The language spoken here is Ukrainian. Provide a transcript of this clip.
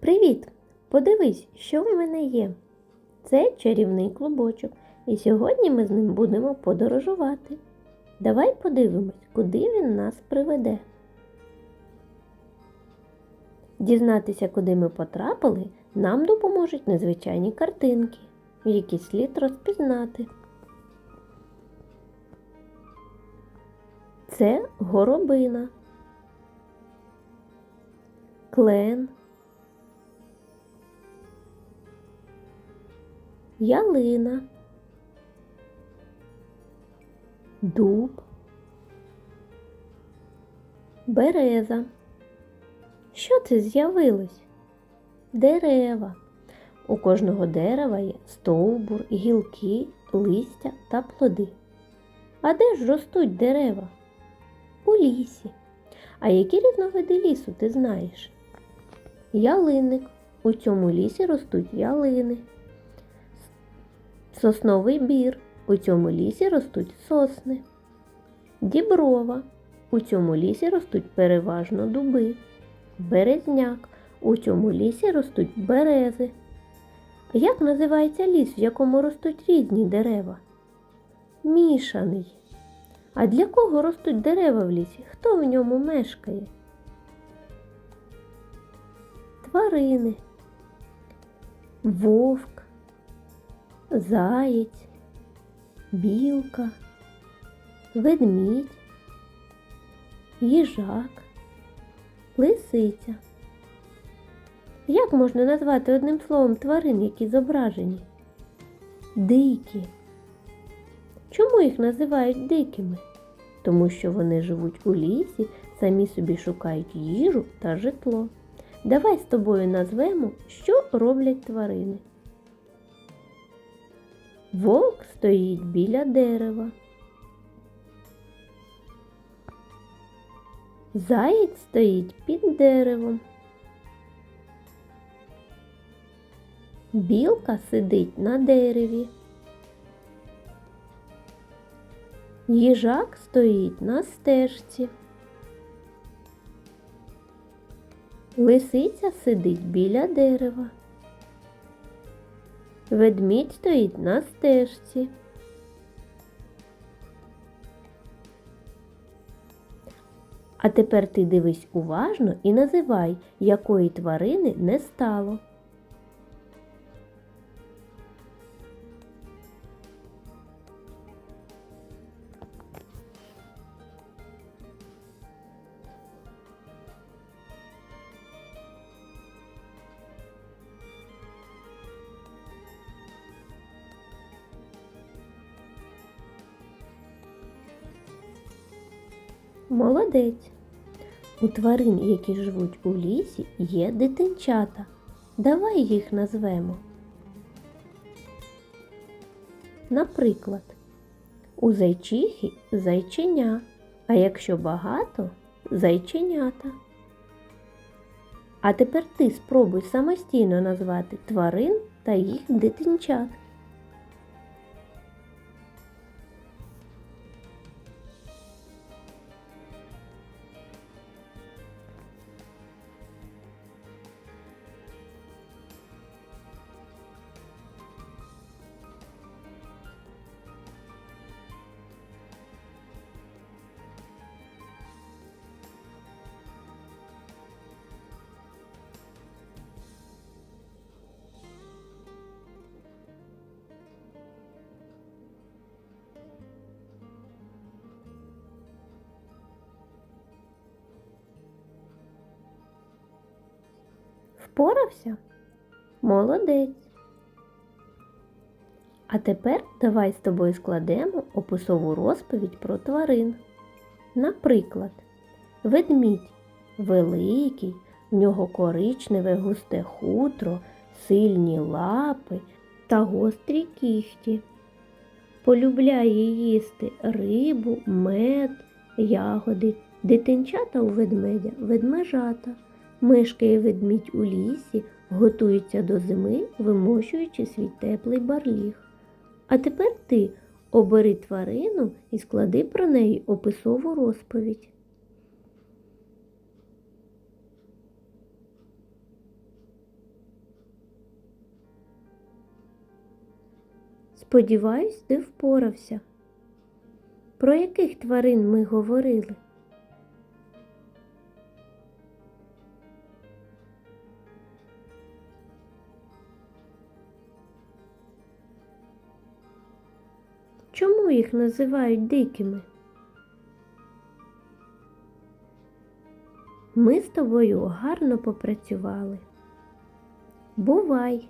Привіт! Подивись, що в мене є. Це чарівний клубочок, і сьогодні ми з ним будемо подорожувати. Давай подивимось, куди він нас приведе. Дізнатися, куди ми потрапили, нам допоможуть незвичайні картинки, які слід розпізнати. Це горобина, клен. Ялина, дуб, береза. Що це з'явилось? Дерева. У кожного дерева є стовбур, гілки, листя та плоди. А де ж ростуть дерева? У лісі. А які різновиди лісу ти знаєш? Ялинник. У цьому лісі ростуть ялини. Сосновий бір. У цьому лісі ростуть сосни. Діброва. У цьому лісі ростуть переважно дуби. Березняк. У цьому лісі ростуть берези. Як називається ліс, в якому ростуть різні дерева? Мішаний. А для кого ростуть дерева в лісі? Хто в ньому мешкає? Тварини. Вовк заєць, білка, ведмідь, їжак, лисиця. Як можна назвати одним словом тварин, які зображені? Дикі. Чому їх називають дикими? Тому що вони живуть у лісі, самі собі шукають їжу та житло. Давай з тобою назвемо, що роблять тварини. Вовк стоїть біля дерева. Заєць стоїть під деревом. Білка сидить на дереві. Їжак стоїть на стежці. Лисиця сидить біля дерева. Ведмідь стоїть на стежці. А тепер ти дивись уважно і називай, якої тварини не стало. Молодець. У тварин, які живуть у лісі, є дитинчата. Давай їх назвемо. Наприклад, у зайчихи зайченя, а якщо багато зайченята. А тепер ти спробуй самостійно назвати тварин та їх дитинчат. Впорався? Молодець. А тепер давай з тобою складемо описову розповідь про тварин. Наприклад, ведмідь великий, в нього коричневе густе хутро, сильні лапи та гострі кіхті. Полюбляє їсти рибу, мед, ягоди, дитинчата у ведмедя, ведмежата. Мишки і ведмідь у лісі готуються до зими, вимощуючи свій теплий барліг. А тепер ти обери тварину і склади про неї описову розповідь. Сподіваюсь, ти впорався. Про яких тварин ми говорили? Чому їх називають дикими? Ми з тобою гарно попрацювали. Бувай!